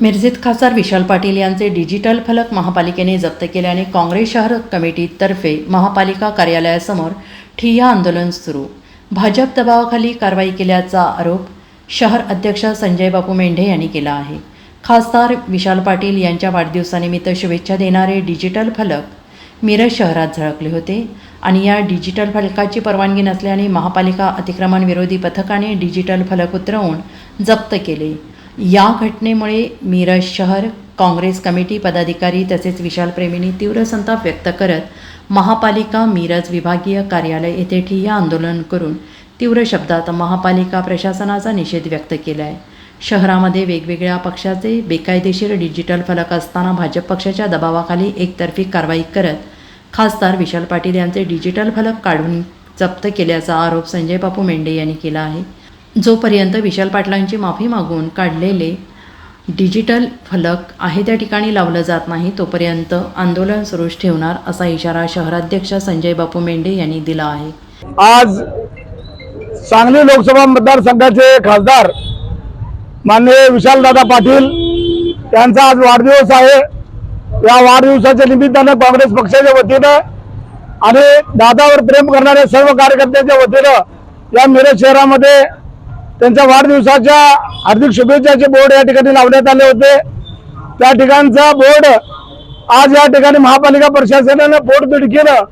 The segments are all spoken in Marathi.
मिरजेत खासदार विशाल पाटील यांचे डिजिटल फलक महापालिकेने जप्त केल्याने काँग्रेस शहर कमिटीतर्फे महापालिका कार्यालयासमोर ठिय्या आंदोलन सुरू. भाजप दबावाखाली कारवाई केल्याचा आरोप शहर अध्यक्ष संजय बापू मेंढे यांनी केला आहे. खासदार विशाल पाटील यांच्या वाढदिवसानिमित्त शुभेच्छा देणारे डिजिटल फलक मिरज शहरात झळकले होते आणि या डिजिटल फलकाची परवानगी नसल्याने महापालिका अतिक्रमण विरोधी पथकाने डिजिटल फलक उतरवून जप्त केले. या घटनेमुळे मिरज शहर काँग्रेस कमिटी पदाधिकारी तसेच विशालप्रेमींनी तीव्र संताप व्यक्त करत महापालिका मिरज विभागीय कार्यालय येथे ठिय्या आंदोलन करून तीव्र शब्दात महापालिका प्रशासनाचा निषेध व्यक्त केला आहे शहरामध्ये वेगवेगळ्या पक्षाचे बेकायदेशीर डिजिटल फलक असताना भाजप पक्षाच्या दबावाखाली एकतर्फी कारवाई करत खासदार विशाल पाटील यांचे डिजिटल फलक काढून जप्त केल्याचा आरोप संजय बापू मेंढे यांनी केला आहे. जोपर्यंत विशाल पाटलांची माफी मागून काढलेले डिजिटल फलक आहे त्या ठिकाणी लावलं जात नाही तोपर्यंत आंदोलन सुरूच ठेवणार असा इशारा शहराध्यक्ष संजय बापू मेंढे यांनी दिला आहे. आज सांगली लोकसभा मतदारसंघाचे खासदार माननीय विशालदादा पाटील यांचा आज वाढदिवस आहे. या वाढदिवसाच्या निमित्तानं काँग्रेस पक्षाच्या वतीनं आणि दादावर प्रेम करणाऱ्या सर्व कार्यकर्त्यांच्या वतीनं या मिरज शहरामध्ये त्यांच्या वाढदिवसाच्या हार्दिक शुभेच्छाचे बोर्ड या ठिकाणी लावण्यात आले होते. त्या ठिकाणचा बोर्ड आज या ठिकाणी महापालिका प्रशासनानं पोटतिडकीनं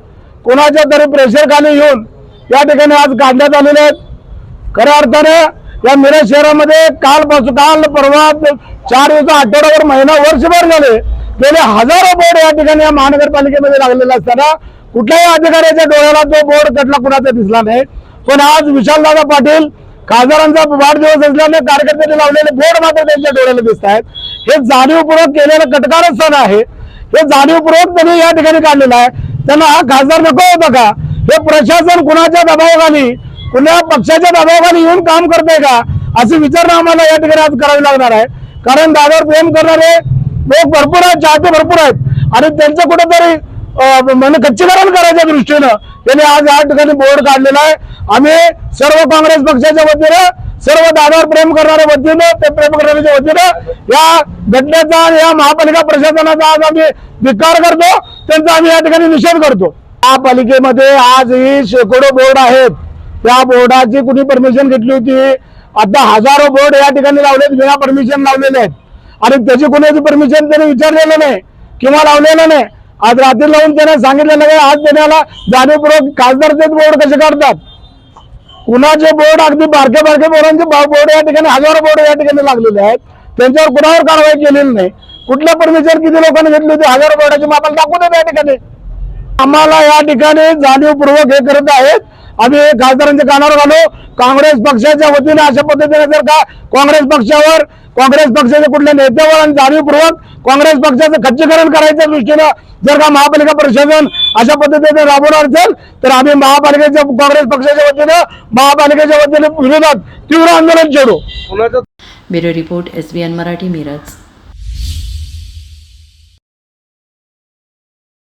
कोणाच्या तरी प्रेशर खाली येऊन या ठिकाणी आज काढण्यात आलेले आहेत. खऱ्या अर्थाने या मिरज शहरामध्ये कालपासून काल परवा चार दिवस आठवड्यावर महिना वर्षभर झाले. गेले हजारो बोर्ड या ठिकाणी या महानगरपालिकेमध्ये लागलेला असताना कुठल्याही अधिकाऱ्याच्या डोळ्याला तो बोर्ड त्यातला कुणाचा दिसला नाही. पण आज विशालदादा पाटील खासदारांचा वाढदिवस असल्याने कार्यकर्त्यांनी लावलेले बोर्ड मात्र त्यांच्या डोळ्याला दिसत आहेत. हे जाणीवपूर्वक केलेलं कटकारस्थान आहे. हे जाणीवपूर्वक त्यांनी या ठिकाणी काढलेलं आहे. त्यांना हा खासदार नको होता का हे प्रशासन कुणाच्या दबावाखाली कुणा पक्षाच्या दबावाखाली येऊन काम करतंय का अशी विचारणा आम्हाला या ठिकाणी आज करावी लागणार आहे. कारण दादावर प्रेम करणारे लोक भरपूर आहेत चाहते भरपूर आहेत. आणि त्यांचं कुठेतरी अं, म्हणजे खच्चीकरण करायच्या दृष्टीनं त्यांनी आज या ठिकाणी बोर्ड काढलेला आहे. आम्ही सर्व काँग्रेस पक्षाच्या वतीनं सर्व दादावर प्रेम करणाऱ्या वतीनं ते प्रेम करण्याच्या वतीनं या घटनेचा या महापालिका प्रशासनाचा आज आम्ही धिक्कार करतो. त्यांचा आम्ही या ठिकाणी निषेध करतो. महापालिकेमध्ये आजही शेकडो बोर्ड आहेत. त्या बोर्डाची कुणी परमिशन घेतली होती? आता हजारो बोर्ड या ठिकाणी लावलेत विना परमिशन लावलेले आहेत. आणि त्याची कुणाची परमिशन त्यांनी विचारलेलं नाही किंवा लावलेलं नाही. आज रात्री लावून त्याने सांगितलेलं नाही आज देण्याला जाणीवपूर्वक खासदारचेच बोर्ड कसे काढतात? कुणाचे बोर्ड अगदी बारके बारके बोर्डांचे बोर्ड या ठिकाणी हजारो बोर्ड या ठिकाणी लागलेले आहेत. त्यांच्यावर कुणावर कारवाई केलेली नाही. कुठल्या परमिशन किती लोकांनी घेतली होती हजारो बोर्डाची मग आम्हाला दाखवू या ठिकाणी. आम्हाला या ठिकाणी जाणीवपूर्वक हे करत आहेत. आम्ही खासदारांच्या कानावर घालू. काँग्रेस पक्षाच्या वतीने अशा पद्धतीने जर का काँग्रेस पक्षावर काँग्रेस पक्षाच्या कुठल्या नेत्यावर आणि जाणीवपूर्वक काँग्रेस पक्षाचं खच्चीकरण करायच्या दृष्टीनं जर का महापालिका प्रशासन अशा पद्धतीने राबवणार असेल तर आम्ही महापालिकेच्या काँग्रेस पक्षाच्या वतीनं महापालिकेच्या वतीने विरोधात तीव्र आंदोलन छेडू. Bureau report S B N Marathi Miraj.